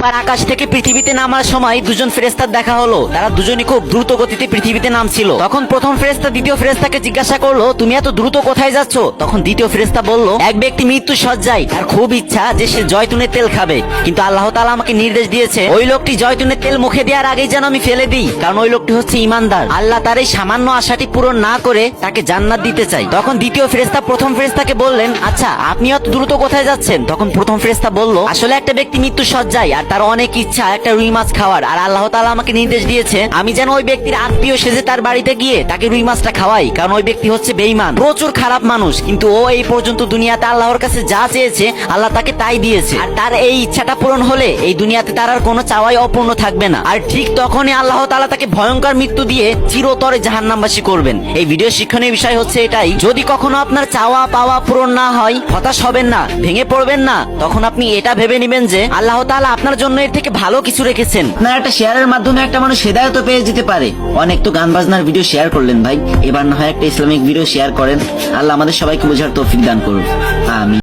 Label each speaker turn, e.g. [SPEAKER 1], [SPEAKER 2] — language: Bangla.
[SPEAKER 1] একবার আকাশ থেকে পৃথিবীতে নামার সময় দুজন ফেরেস্তার দেখা হলো। তারা দুজনই খুব দ্রুত গতিতে পৃথিবীতে নামছিল। তখন প্রথম ফেরেস্তা দ্বিতীয় ফেরেস্তাকে জিজ্ঞাসা করল, তুমি এত দ্রুত কোথায় যাচ্ছ? তখন দ্বিতীয় ফেরেস্তা বলল, এক ব্যক্তি মৃত্যু সজ্জায় তার খুব ইচ্ছা যে সে জয়তুনের তেল খাবে। কিন্তু আল্লাহ তাআলা আমাকে নির্দেশ দিয়েছে, ওই লোকটি জয়তুনের তেল মুখে দেওয়ার আগেই যেন আমি ফেলে দিই, কারণ ওই লোকটি হচ্ছে ইমানদার। আল্লাহ তার এই সামান্য আশাটি পূরণ না করে তাকে জান্নাত দিতে চাই তখন দ্বিতীয় ফেরেস্তা প্রথম ফেরেস্তাকে বললেন আচ্ছা আপনি অত দ্রুত কোথায় যাচ্ছেন? তখন প্রথম ফেরেস্তা বলল, আসলে একটা ব্যক্তি মৃত্যু সজ্জায় আর তার অনেক ইচ্ছা, একটা রুই মাছ খাওয়ার। আর আল্লাহ তাআলা আমাকে নির্দেশ দিয়েছে, আমি যেন ওই ব্যক্তির আত্মীয় সেজে তার বাড়িতে গিয়ে তাকে রুই মাছটা খাওয়াই, কারণ ওই ব্যক্তি হচ্ছে বেইমান প্রচুর খারাপ মানুষ, কিন্তু ও এই পর্যন্ত দুনিয়াতে আল্লাহর কাছে যা চেয়েছে, আল্লাহ তাকে তাই দিয়েছে। আর তার এই ইচ্ছাটা পূরণ হলে এই দুনিয়াতে তার আর কোনো চাওয়াই অপূর্ণ থাকবে না। আর ঠিক তখনই আল্লাহ তালা তাকে ভয়ঙ্কর মৃত্যু দিয়ে চিরতরে জাহান্নামবাসী করবেন। এই ভিডিও শিক্ষণীয় বিষয় হচ্ছে এটাই, যদি কখনো আপনার চাওয়া পাওয়া পূরণ না হয়, হতাশ হবেন না, ভেঙে পড়বেন না, তখন আপনি এটা ভেবে নেবেন যে আল্লাহ তাআলা আপনার জন্য এর থেকে ভালো কিছু রেখেছেন। না, একটা শেয়ারের মাধ্যমে একটা মানুষ হেদায়ত পেয়ে যেতে পারে। অনেক তো গান বাজনার ভিডিও শেয়ার করলেন ভাই। এবার না হয় একটা ইসলামিক ভিডিও শেয়ার করেন। আল্লাহ আমাদের সবাইকে বোঝার তৌফিক দান করুন আমি